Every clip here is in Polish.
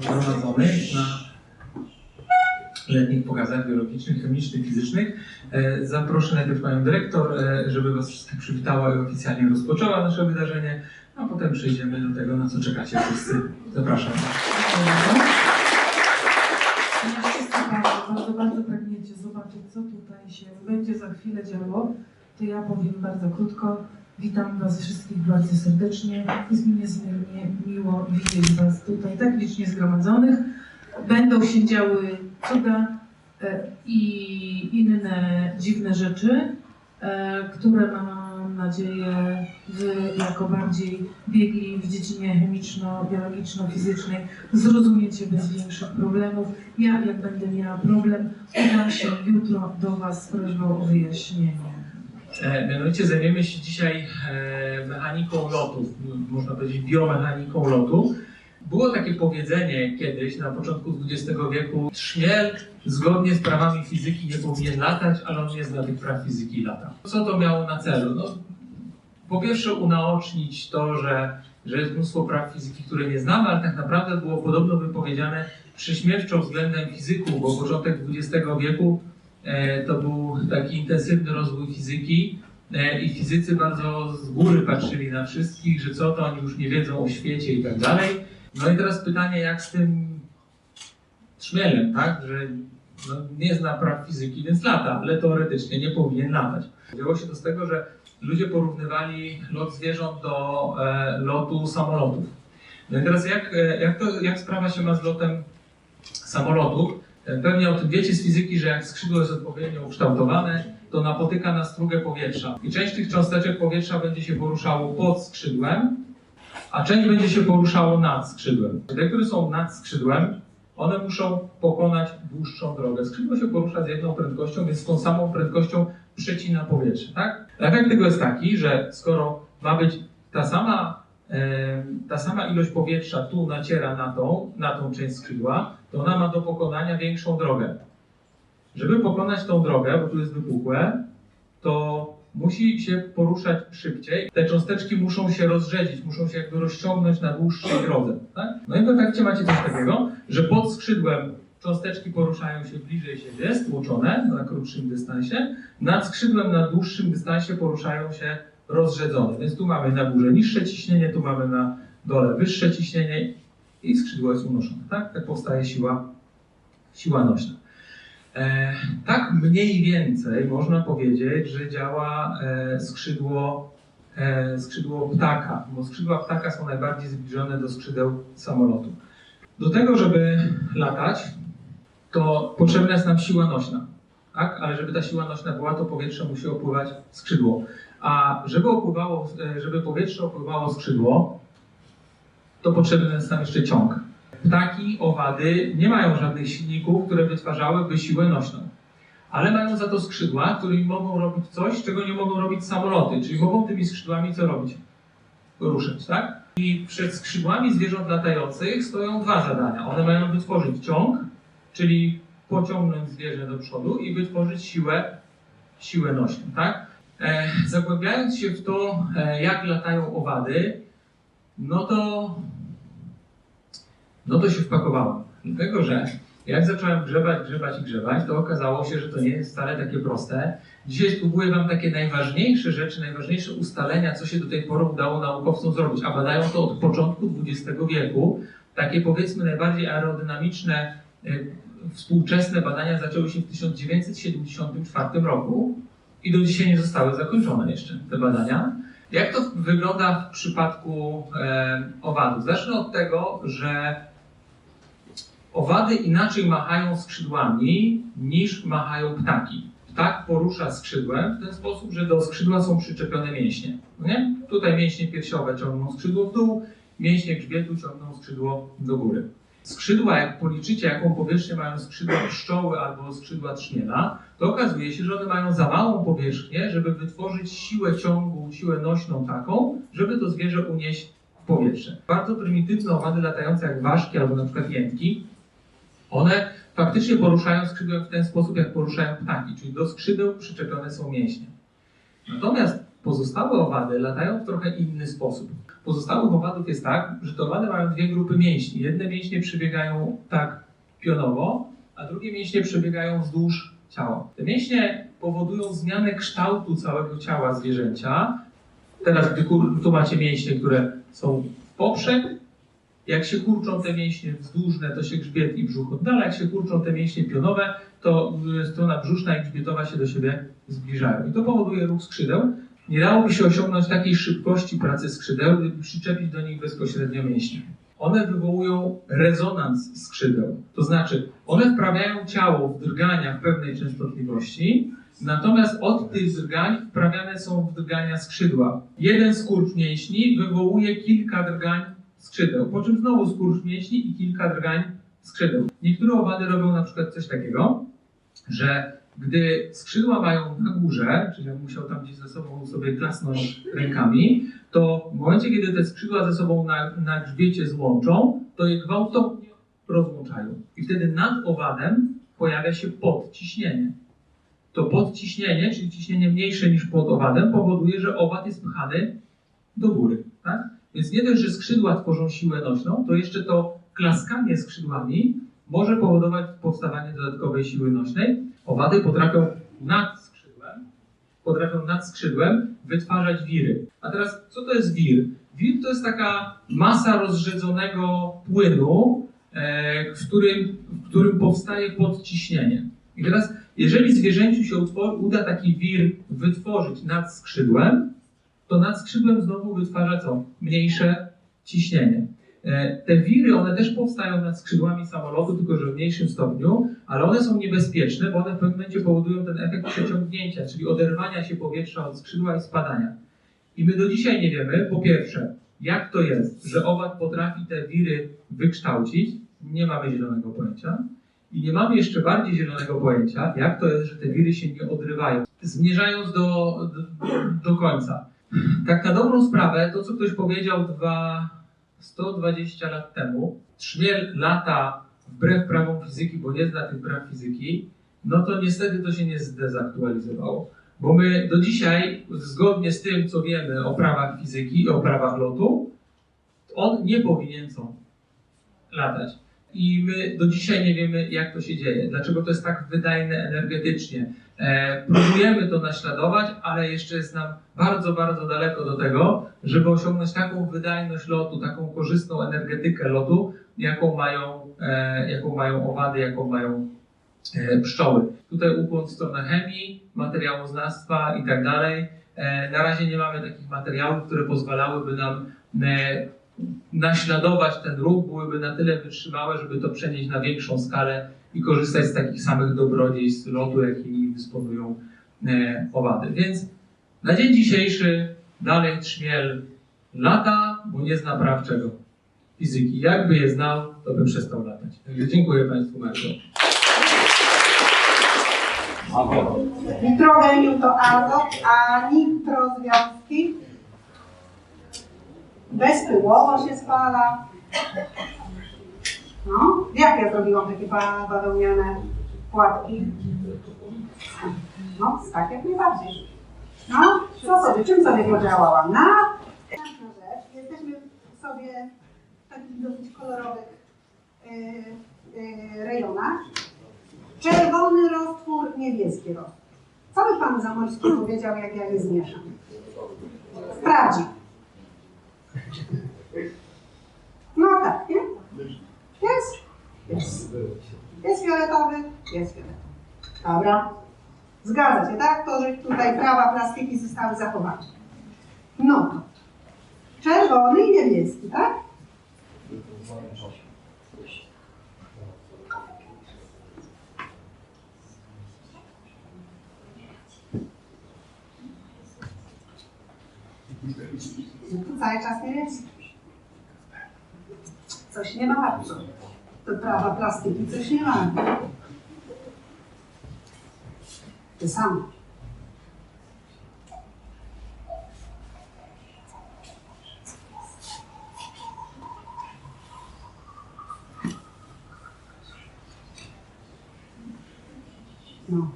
zgromadzonych na letnich pokazach biologicznych, chemicznych, fizycznych. E, Zaproszę najpierw panią dyrektor, e, żeby was wszystkich przywitała i oficjalnie rozpoczęła nasze wydarzenie, a potem przejdziemy do tego, na co czekacie wszyscy. Zapraszam. Bardzo, bardzo pragniecie zobaczyć, co tutaj się będzie za chwilę działo, to ja powiem bardzo krótko. Witam Was wszystkich bardzo serdecznie. Jest mi niezmiernie miło widzieć Was tutaj tak licznie zgromadzonych. Będą się działy cuda e, i inne dziwne rzeczy, e, które mam nadzieję Wy jako bardziej biegli w dziedzinie chemiczno-biologiczno-fizycznej zrozumiecie bez większych problemów. Ja, jak będę miała problem, udam się jutro do Was z prośbą o wyjaśnienie. E, Mianowicie zajmiemy się dzisiaj e, mechaniką lotów, można powiedzieć biomechaniką lotu. Było takie powiedzenie kiedyś, na początku XX wieku, trzmiel zgodnie z prawami fizyki nie powinien latać, ale on nie zna tych praw fizyki lata. Co to miało na celu? No, po pierwsze unaocznić to, że, że jest mnóstwo praw fizyki, które nie znamy, ale tak naprawdę było podobno wypowiedziane prześmiewczo względem fizyków, bo początek XX wieku to był taki intensywny rozwój fizyki e, i fizycy bardzo z góry patrzyli na wszystkich, że co to oni już nie wiedzą o świecie i tak dalej. No i teraz pytanie, jak z tym trzmielem, tak, że no, nie zna praw fizyki, więc lata, ale teoretycznie nie powinien latać. Wzięło się to z tego, że ludzie porównywali lot zwierząt do e, lotu samolotów. No i teraz jak, e, jak, to, jak sprawa się ma z lotem samolotów? Pewnie o tym wiecie z fizyki, że jak skrzydło jest odpowiednio ukształtowane, to napotyka na strugę powietrza. I część tych cząsteczek powietrza będzie się poruszało pod skrzydłem, a część będzie się poruszało nad skrzydłem. Te, które są nad skrzydłem, one muszą pokonać dłuższą drogę. Skrzydło się porusza z jedną prędkością, więc z tą samą prędkością przecina powietrze. Tak? Efekt tego jest taki, że skoro ma być ta sama, e, ta sama ilość powietrza tu naciera na tą, na tą część skrzydła, to ona ma do pokonania większą drogę. Żeby pokonać tą drogę, bo tu jest wypukłe, to musi się poruszać szybciej. Te cząsteczki muszą się rozrzedzić, muszą się jakby rozciągnąć na dłuższej drodze. Tak? No i w efekcie macie coś takiego, że pod skrzydłem cząsteczki poruszają się bliżej siebie, stłoczone na krótszym dystansie, nad skrzydłem na dłuższym dystansie poruszają się rozrzedzone. Więc tu mamy na górze niższe ciśnienie, tu mamy na dole wyższe ciśnienie i skrzydło jest unoszone. Tak, tak powstaje siła, siła nośna. E, tak mniej więcej można powiedzieć, że działa e, skrzydło, e, skrzydło ptaka, bo skrzydła ptaka są najbardziej zbliżone do skrzydeł samolotu. Do tego, żeby latać, to potrzebna jest nam siła nośna. Tak? Ale żeby ta siła nośna była, to powietrze musi opływać skrzydło. A żeby, opływało, e, żeby powietrze opływało skrzydło, to potrzebny jest nam jeszcze ciąg. Ptaki, owady nie mają żadnych silników, które wytwarzałyby siłę nośną, ale mają za to skrzydła, którymi mogą robić coś, czego nie mogą robić samoloty, czyli mogą tymi skrzydłami co robić? Ruszać, tak? I przed skrzydłami zwierząt latających stoją dwa zadania. One mają wytworzyć ciąg, czyli pociągnąć zwierzę do przodu i wytworzyć siłę, siłę nośną, tak? E, zagłębiając się w to, e, jak latają owady, no to, no to się wpakowałem. Dlatego, że jak zacząłem grzebać, grzebać i grzebać, to okazało się, że to nie jest wcale takie proste. Dzisiaj spróbuję Wam takie najważniejsze rzeczy, najważniejsze ustalenia, co się do tej pory udało naukowcom zrobić, a badają to od początku XX wieku. Takie powiedzmy najbardziej aerodynamiczne, y, współczesne badania zaczęły się w 1974 roku i do dzisiaj nie zostały zakończone jeszcze te badania. Jak to wygląda w przypadku e, owadów? Zacznę od tego, że owady inaczej machają skrzydłami niż machają ptaki. Ptak porusza skrzydłem w ten sposób, że do skrzydła są przyczepione mięśnie. No nie? Tutaj mięśnie piersiowe ciągną skrzydło w dół, mięśnie grzbietu ciągną skrzydło do góry. Skrzydła, jak policzycie, jaką powierzchnię mają skrzydła pszczoły albo skrzydła trzmiela, to okazuje się, że one mają za małą powierzchnię, żeby wytworzyć siłę ciągu, siłę nośną taką, żeby to zwierzę unieść w powietrze. Bardzo prymitywne owady latające jak ważki albo na przykład jętki, one faktycznie poruszają skrzydłem w ten sposób, jak poruszają ptaki, czyli do skrzydeł przyczepione są mięśnie. Natomiast pozostałe owady latają w trochę inny sposób. pozostałych owadów jest tak, że te owady mają dwie grupy mięśni. Jedne mięśnie przebiegają tak pionowo, a drugie mięśnie przebiegają wzdłuż ciała. Te mięśnie powodują zmianę kształtu całego ciała zwierzęcia. Teraz, gdy tu macie mięśnie, które są w poprzek, jak się kurczą te mięśnie wzdłużne, to się grzbiet i brzuch oddala. Jak się kurczą te mięśnie pionowe, to y, strona brzuszna i grzbietowa się do siebie zbliżają. I to powoduje ruch skrzydeł. Nie dałoby się osiągnąć takiej szybkości pracy skrzydeł, gdyby przyczepić do nich bezpośrednio mięśnie. One wywołują rezonans skrzydeł. To znaczy, one wprawiają ciało w drgania w pewnej częstotliwości, natomiast od tych drgań wprawiane są w drgania skrzydła. Jeden skurcz mięśni wywołuje kilka drgań skrzydeł, po czym znowu skurcz mięśni i kilka drgań skrzydeł. Niektóre owady robią na przykład coś takiego, że gdy skrzydła mają na górze, czyli jak musiał tam gdzieś ze sobą sobie klasnąć rękami, to w momencie, kiedy te skrzydła ze sobą na, na grzbiecie złączą, to je gwałtownie rozłączają. I wtedy nad owadem pojawia się podciśnienie. To podciśnienie, czyli ciśnienie mniejsze niż pod owadem, powoduje, że owad jest pchany do góry. Tak? Więc nie dość, że skrzydła tworzą siłę nośną, to jeszcze to klaskanie skrzydłami może powodować powstawanie dodatkowej siły nośnej. Owady potrafią nad skrzydłem, potrafią nad skrzydłem wytwarzać wiry. A teraz, co to jest wir? Wir to jest taka masa rozrzedzonego płynu, e, w, którym, w którym powstaje podciśnienie. I teraz, jeżeli zwierzęciu się uda taki wir wytworzyć nad skrzydłem, to nad skrzydłem znowu wytwarza co? Mniejsze ciśnienie. E, Te wiry, one też powstają nad skrzydłami samolotu, tylko że w mniejszym stopniu, ale one są niebezpieczne, bo one w pewnym momencie powodują ten efekt przeciągnięcia, czyli oderwania się powietrza od skrzydła i spadania. I my do dzisiaj nie wiemy, po pierwsze, jak to jest, że owad potrafi te wiry wykształcić, nie mamy zielonego pojęcia. I nie mamy jeszcze bardziej zielonego pojęcia, jak to jest, że te wiry się nie odrywają. Zmierzając do, do, do końca. Tak na dobrą sprawę, to co ktoś powiedział dwa, 120 lat temu, trzmiel lata wbrew prawom fizyki, bo nie zna tych praw fizyki, no to niestety to się nie zdezaktualizowało. Bo my do dzisiaj, zgodnie z tym, co wiemy o prawach fizyki i o prawach lotu, on nie powinien co latać. I my do dzisiaj nie wiemy, jak to się dzieje, dlaczego to jest tak wydajne energetycznie. E, próbujemy to naśladować, ale jeszcze jest nam bardzo, bardzo daleko do tego, żeby osiągnąć taką wydajność lotu, taką korzystną energetykę lotu, jaką mają, e, jaką mają owady, jaką mają e, pszczoły. Tutaj ukłon w stronę chemii, materiałoznawstwa i tak dalej. Na razie nie mamy takich materiałów, które pozwalałyby nam naśladować ten ruch, byłyby na tyle wytrzymałe, żeby to przenieść na większą skalę i korzystać z takich samych dobrodziejstw lotu, jakimi dysponują e, owady. Więc na dzień dzisiejszy dalej trzmiel lata, bo nie zna praw czego? Fizyki. Jakby je znał, to by przestał latać. Także dziękuję Państwu bardzo. Nitrogenium to azot, a nitrozwiązki bezpyłowo się spala. No, jak ja zrobiłam takie ba- bawełniane płatki? No, tak jak najbardziej. No, co sobie, czym sobie podziałałam? Na Następna rzecz, jesteśmy sobie w takich dosyć kolorowych yy, yy, rejonach. Czerwony roztwór, niebieski roztwór. Co by pan Zamorski powiedział, jak ja je zmieszam? Sprawdzi. No tak, nie? Jest? Jest. Jest fioletowy? Jest fioletowy. Dobra. Zgadza się, tak? To, że tutaj prawa plastiki zostały zachowane. No to. Czerwony i niebieski, tak? No to cały czas nie jest. Coś nie ma. To prawa plastyki coś nie ma. Samo. No.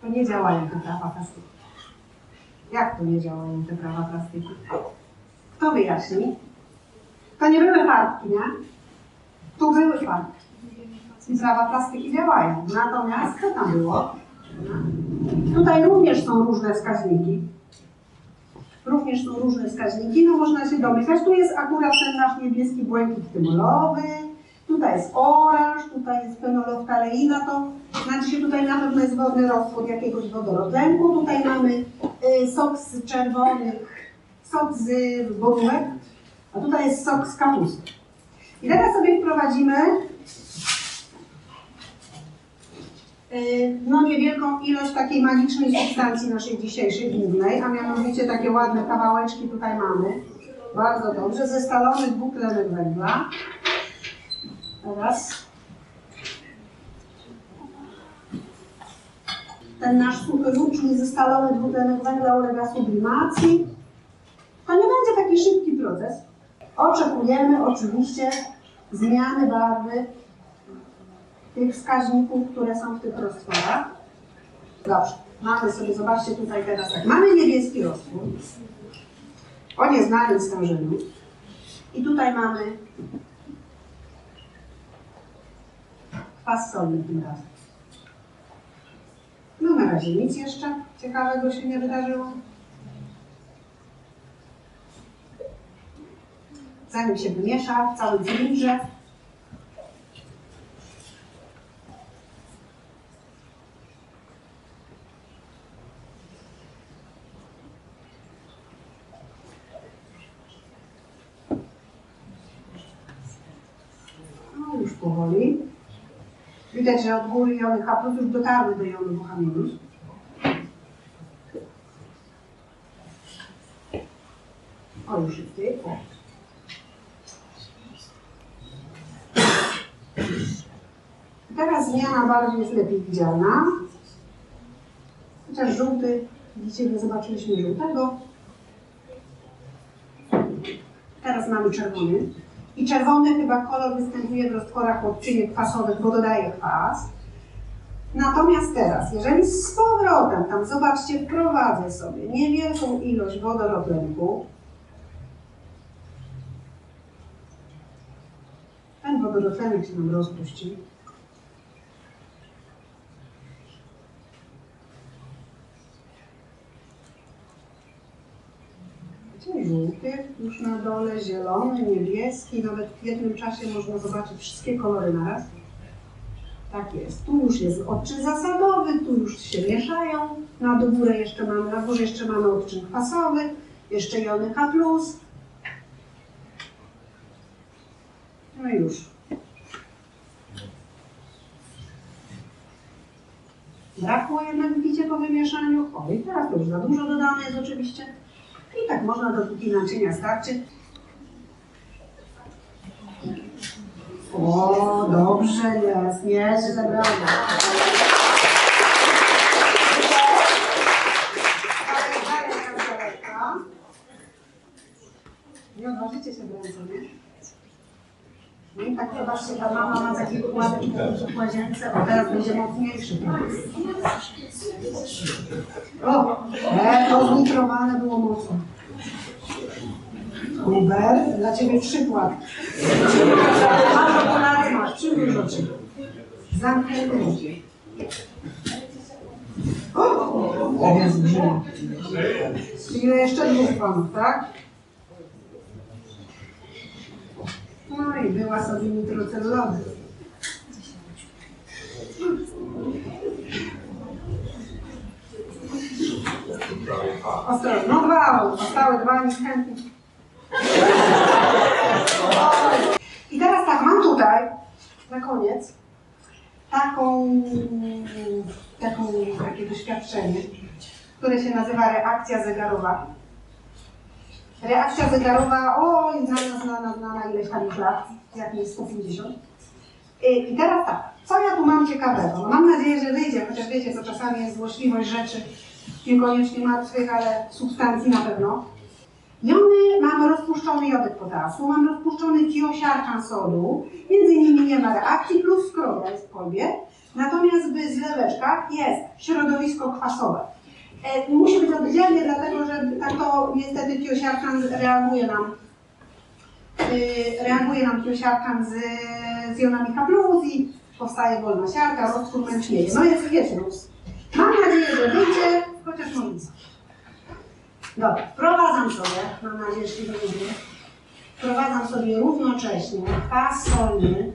To nie działają te prawa plastyki. Jak to nie działają te prawa plastyki? Kto wyjaśni? To nie były farbki, nie? Tu były farbki. I prawa plastyki działają. Natomiast co tam było? Tutaj również są różne wskaźniki. Również są różne wskaźniki, no można się domyślać. Tu jest akurat ten nasz niebieski błękit tymolowy, tutaj jest oranż, tutaj jest fenoloftaleina, to znaczy się tutaj na pewno jest wodny roztwór jakiegoś wodorotlenku. Tutaj mamy y, sok z czerwonych, sok z borówek, a tutaj jest sok z kapusty. I teraz sobie wprowadzimy no niewielką ilość takiej magicznej substancji naszej dzisiejszej głównej, a mianowicie takie ładne kawałeczki tutaj mamy. Bardzo dobrze, zestalony dwutlenek węgla. Teraz ten nasz suchy czyli zestalony dwutlenek węgla ulega sublimacji. To nie będzie taki szybki proces. Oczekujemy oczywiście zmiany barwy tych wskaźników, które są w tych roztworach. Dobrze, mamy sobie, zobaczcie tutaj teraz tak, mamy niebieski roztwór o nieznanym stężeniu i tutaj mamy kwas solny tym razem. No na razie nic jeszcze ciekawego się nie wydarzyło. Zanim się wymiesza w całym cylindrze, No już powoli. Widać, że od góry jony H już dotarły do jonów H minus. O, już jest. O. Teraz zmiana barwy jest lepiej widzialna. Chociaż żółty, widzicie, nie zobaczyliśmy żółtego. Teraz mamy czerwony. I czerwony chyba kolor występuje w roztworach odczynek kwasowych, bo dodaje kwas. Natomiast teraz, jeżeli z powrotem tam, zobaczcie, wprowadzę sobie niewielką ilość wodorotlenku, ten wodorotlenek się nam rozpuści. Żółty, już na dole zielony, niebieski, nawet w jednym czasie można zobaczyć wszystkie kolory naraz. Tak jest. Tu już jest odczyn zasadowy, tu już się mieszają. Na górę jeszcze mamy, na górze jeszcze mamy odczyn kwasowy, jeszcze jony H+. No już. Brakło jednak widzicie po wymieszaniu. O i teraz to już za dużo dodane jest oczywiście. I tak można dopóki naczynia starczy. O, dobrze jest. Dalej, dalej, kancelarka. Nie odważycie się w ręce, nie? Tak zobaczcie, ta mama ma taki układek w łazience, o teraz będzie mocniejszy. O, e, to znitrowane było mocno. Uber, dla Ciebie przykład. Masz okulary, masz, przymruż oczy. Zamknięte oczy. O, jest grzyb. Czyli jeszcze dwóch panów, tak? No i była sobie nitroceluloza. Ostrożnie, no dwa, zostały dwa niechętnie. I teraz tak, mam tutaj na koniec taką, taką, takie doświadczenie, które się nazywa reakcja zegarowa. Reakcja zegarowa, o, znana, znana, znana ileś tam już lat, jak nie 150. I, I teraz tak, co ja tu mam ciekawego? No mam nadzieję, że wyjdzie, chociaż wiecie, to czasami jest złośliwość rzeczy, niekoniecznie martwych, ale substancji na pewno. Jony mamy rozpuszczony jodyk potasu, mamy rozpuszczony tiosiarczan sodu, między innymi nie ma reakcji, plus skrobia jest w kolbie, natomiast w zleweczkach jest środowisko kwasowe. E, musi być oddzielnie, dlatego że tak to niestety piosiarkan reaguje nam y, reaguje nam piosiarkan z, z jonami H+, i powstaje wolna siarka, roztwór męcznieje. No jest, róz. Mam nadzieję, że wyjdzie, chociaż może nie. Dobra, wprowadzam sobie, mam nadzieję, że wyjdzie. Wprowadzam sobie równocześnie pas solny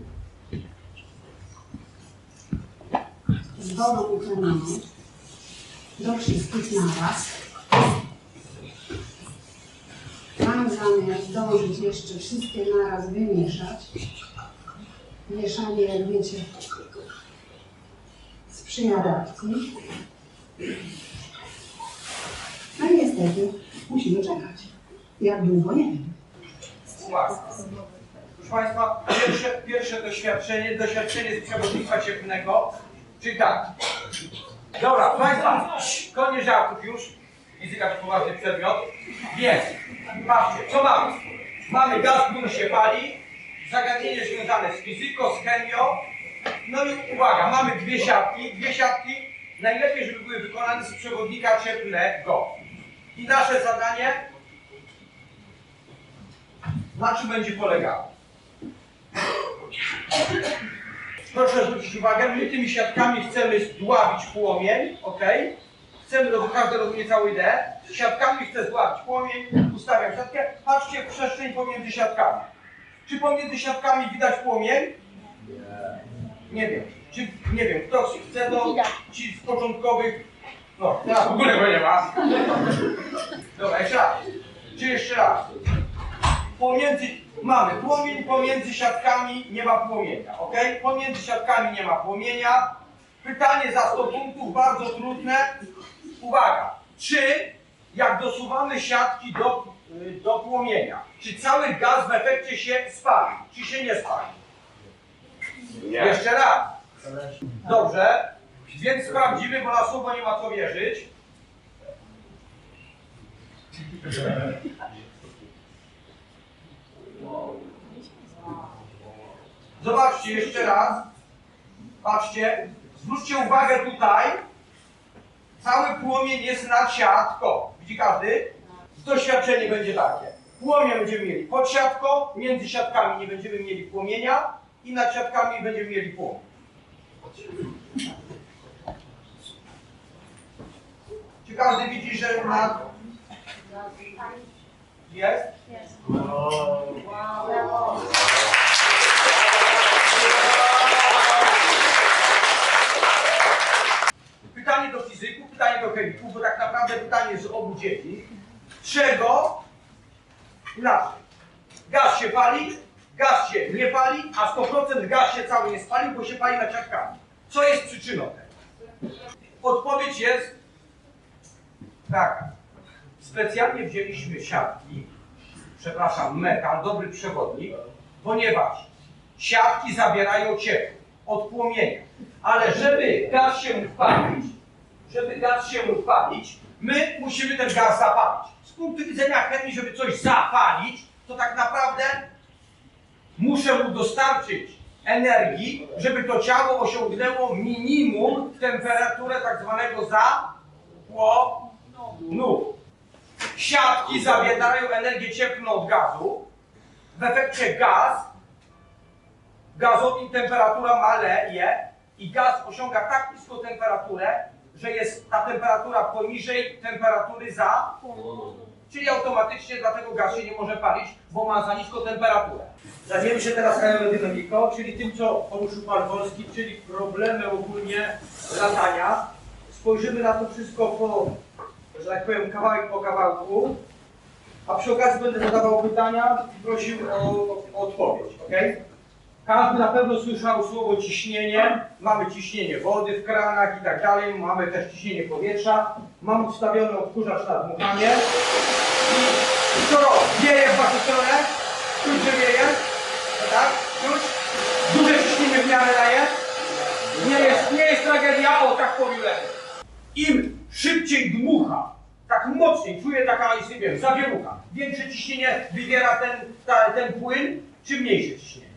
z wodą utlenioną do wszystkich naraz. Mam zamiar zdążyć jeszcze wszystkie naraz wymieszać. Mieszanie, jak wiecie, sprzyja adapcji. No i niestety musimy czekać. Jak długo, nie wiem. Uwaga. Proszę Państwa, pierwsze, pierwsze doświadczenie, doświadczenie z przewodnictwa cieplnego, czyli tak. Dobra, Państwa, koniec żartów już. Fizyka to poważny przedmiot. Więc, patrzcie, co mamy? Mamy gaz, który się pali, zagadnienie związane z fizyką, z chemią. No i uwaga, mamy dwie siatki, dwie siatki, najlepiej, żeby były wykonane z przewodnika cieplnego. I nasze zadanie na czym będzie polegało? Proszę zwrócić uwagę, my tymi siatkami chcemy zdławić płomień, ok? Chcemy, no każdy rozumie całą ideę. Siatkami chcę zdławić płomień, ustawiam siatkę. Patrzcie w przestrzeń pomiędzy siatkami. Czy pomiędzy siatkami widać płomień? Nie wiem. Czy, nie wiem, kto chce to, ci z początkowych, no, teraz w ogóle go nie ma. Dobra, jeszcze raz. Czy jeszcze raz? pomiędzy, mamy płomień, pomiędzy siatkami nie ma płomienia, ok? Pomiędzy siatkami nie ma płomienia. Pytanie za 100 punktów, bardzo trudne. Uwaga, czy jak dosuwamy siatki do, y, do płomienia, czy cały gaz w efekcie się spali, czy się nie spali? Jeszcze raz. Dobrze, więc sprawdzimy, bo na słowo nie ma co wierzyć. Zobaczcie jeszcze raz. Patrzcie. Zwróćcie uwagę tutaj. Cały płomień jest nad siatką. Widzi każdy? Doświadczenie będzie takie. Płomień będziemy mieli pod siatką, między siatkami nie będziemy mieli płomienia i nad siatkami będziemy mieli płomień. Czy każdy widzi, że nad... Jest? Pytanie do fizyków, pytanie do chemików, bo tak naprawdę pytanie z obu dzieci. Czego inaczej? Gaz się pali, gaz się nie pali, a 100% gaz się cały nie spalił, bo się pali na siatkami. Co jest przyczyną tego? Odpowiedź jest taka. Specjalnie wzięliśmy siatki, przepraszam, metal, dobry przewodnik, ponieważ siatki zabierają ciepło od płomienia. Ale żeby gaz się mógł palić, żeby gaz się mógł my musimy ten gaz zapalić. Z punktu widzenia chemii, żeby coś zapalić, to tak naprawdę muszę mu dostarczyć energii, żeby to ciało osiągnęło minimum temperaturę tak zwanego zapłonu. Siatki zabierają energię cieplną od gazu. W efekcie gaz, gazowi temperatura maleje i gaz osiąga tak niską temperaturę, że jest ta temperatura poniżej temperatury za, czyli automatycznie dlatego gaz się nie może palić, bo ma za niską temperaturę. Zajmiemy się teraz aerodynamiką, czyli tym, co poruszył Pan Wolski, czyli problemy ogólnie latania. Spojrzymy na to wszystko po, że tak powiem, kawałek po kawałku, a przy okazji będę zadawał pytania i prosił o, o odpowiedź, ok? Każdy na pewno słyszał słowo ciśnienie. Mamy ciśnienie wody w kranach i tak dalej. Mamy też ciśnienie powietrza. Mam ustawiony odkurzacz na dmuchanie. I co? Wieje w waszą stronę? Czuć, że wieje? No tak? Czuć? Duże ciśnienie w miarę daje? Nie jest, nie jest tragedia. O, tak powiem. Im szybciej dmucha, tak mocniej, czuję taka, nie wiem, zawierucha. Większe ciśnienie wybiera ten, ta, ten płyn, czy mniejsze ciśnienie?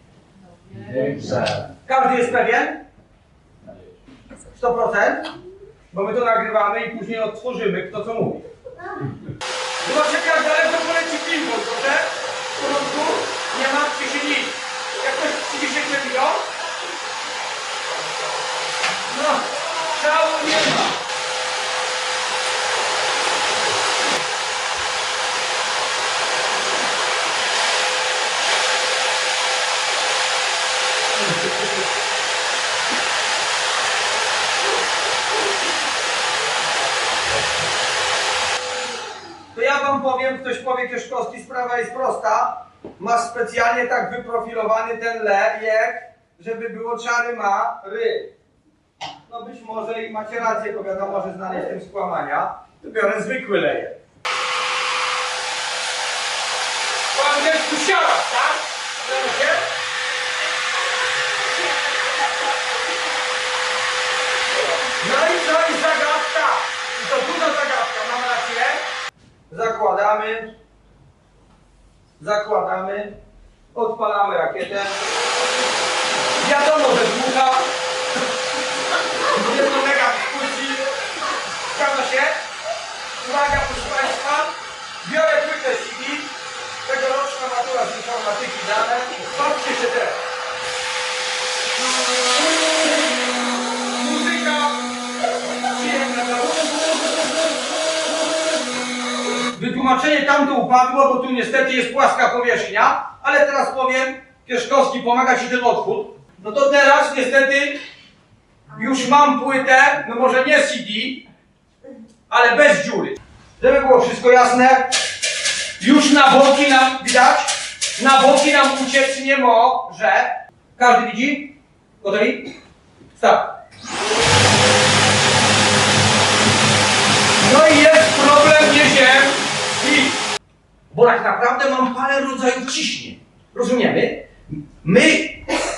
Każdy jest pewien? 100%? bo my to nagrywamy i później odtworzymy, kto co mówi. Zobaczcie, jak daleko poleci pinball, proszę? W porządku? Nie martwcie się nic. Jak ktoś przyjdzie się przebiją? No, szału nie ma. Wam powiem, ktoś powie Kieszkowski, sprawa jest prosta. Masz specjalnie tak wyprofilowany ten lejek, żeby było czary ma ry. No być może i macie rację, bo wiadomo, że znaleźć tym skłamania. To biorę zwykły lejek. Po angielsku siarad, tak? Rozumiecie? No i co i zagadka? I to duża zagadka, mam rację? Zakładamy. Zakładamy. Odpalamy rakietę. Wiadomo, że dmucha. Jest to mega wkurci. Zgadza się? Uwaga, proszę Państwa. Biorę płytę CD. Tegoroczna matura z informatyki dane. Patrzcie się teraz. Wytłumaczenie tamto upadło, bo tu niestety jest płaska powierzchnia, ale teraz powiem, Kieszkowski pomaga Ci ten otwór. No to teraz niestety już mam płytę, no może nie CD, ale bez dziury. Żeby było wszystko jasne, już na boki nam, widać? Na boki nam uciec nie może. Każdy widzi? Gotowi? Start. No i jest problem nie bo tak naprawdę mam parę rodzajów ciśnień. Rozumiemy? My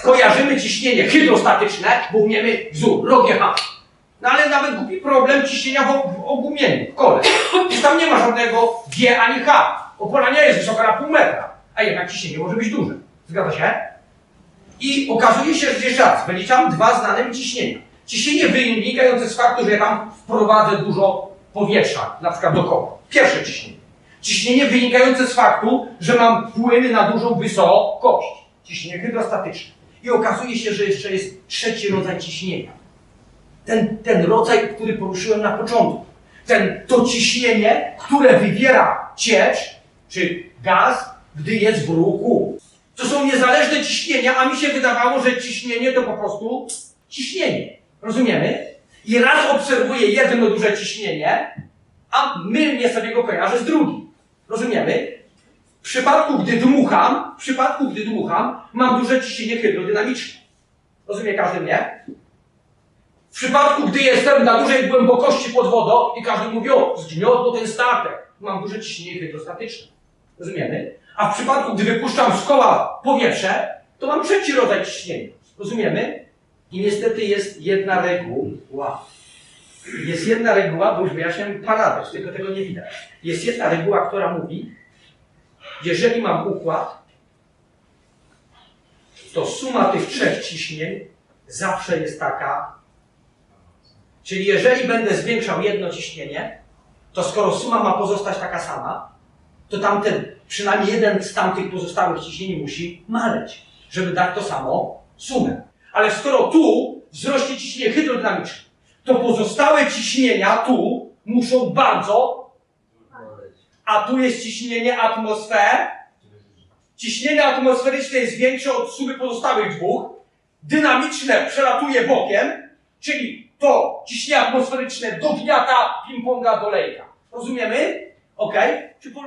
kojarzymy ciśnienie hydrostatyczne, bo umiemy wzór, ROGH. No ale nawet głupi problem ciśnienia w, ogumieniu, w kole. Przecież tam nie ma żadnego G ani H. Opora nie jest wysoka na pół metra, a jednak ciśnienie może być duże. Zgadza się? I okazuje się, że jeszcze raz, wyliczam dwa znane mi ciśnienia. Ciśnienie wynikające z faktu, że ja tam wprowadzę dużo powietrza, na przykład do koła. Pierwsze ciśnienie. Ciśnienie wynikające z faktu, że mam płyny na dużą wysokość. Ciśnienie hydrostatyczne. I okazuje się, że jeszcze jest trzeci rodzaj ciśnienia. Ten, ten rodzaj, który poruszyłem na początku. Ten, to ciśnienie, które wywiera ciecz, czy gaz, gdy jest w ruchu. To są niezależne ciśnienia, a mi się wydawało, że ciśnienie to po prostu ciśnienie. Rozumiemy? I raz obserwuję jedno duże ciśnienie, a mylnie sobie go kojarzę z drugim. Rozumiemy? W przypadku, gdy dmucham, w przypadku, gdy dmucham, mam duże ciśnienie hydrodynamiczne. Rozumie każdy mnie? W przypadku, gdy jestem na dużej głębokości pod wodą i każdy mówi, o, zgniotło ten statek, mam duże ciśnienie hydrostatyczne. Rozumiemy? A w przypadku, gdy wypuszczam z koła powietrze, to mam trzeci rodzaj ciśnienia. Rozumiemy? I niestety jest jedna reguła. Jest jedna reguła, bo już wyjaśniam paradoks, tylko tego nie widać. Jest jedna reguła, która mówi, jeżeli mam układ, to suma tych trzech ciśnień zawsze jest taka. Czyli jeżeli będę zwiększał jedno ciśnienie, to skoro suma ma pozostać taka sama, to tamten, przynajmniej jeden z tamtych pozostałych ciśnień musi maleć, żeby dać to samo sumę. Ale skoro tu wzrośnie ciśnienie hydrodynamiczne, to pozostałe ciśnienia tu muszą bardzo, a tu jest ciśnienie atmosfer. Ciśnienie atmosferyczne jest większe od sumy pozostałych dwóch. Dynamiczne przelatuje bokiem, czyli to ciśnienie atmosferyczne dogniata ping-ponga do lejka. Rozumiemy? Ok? Czy po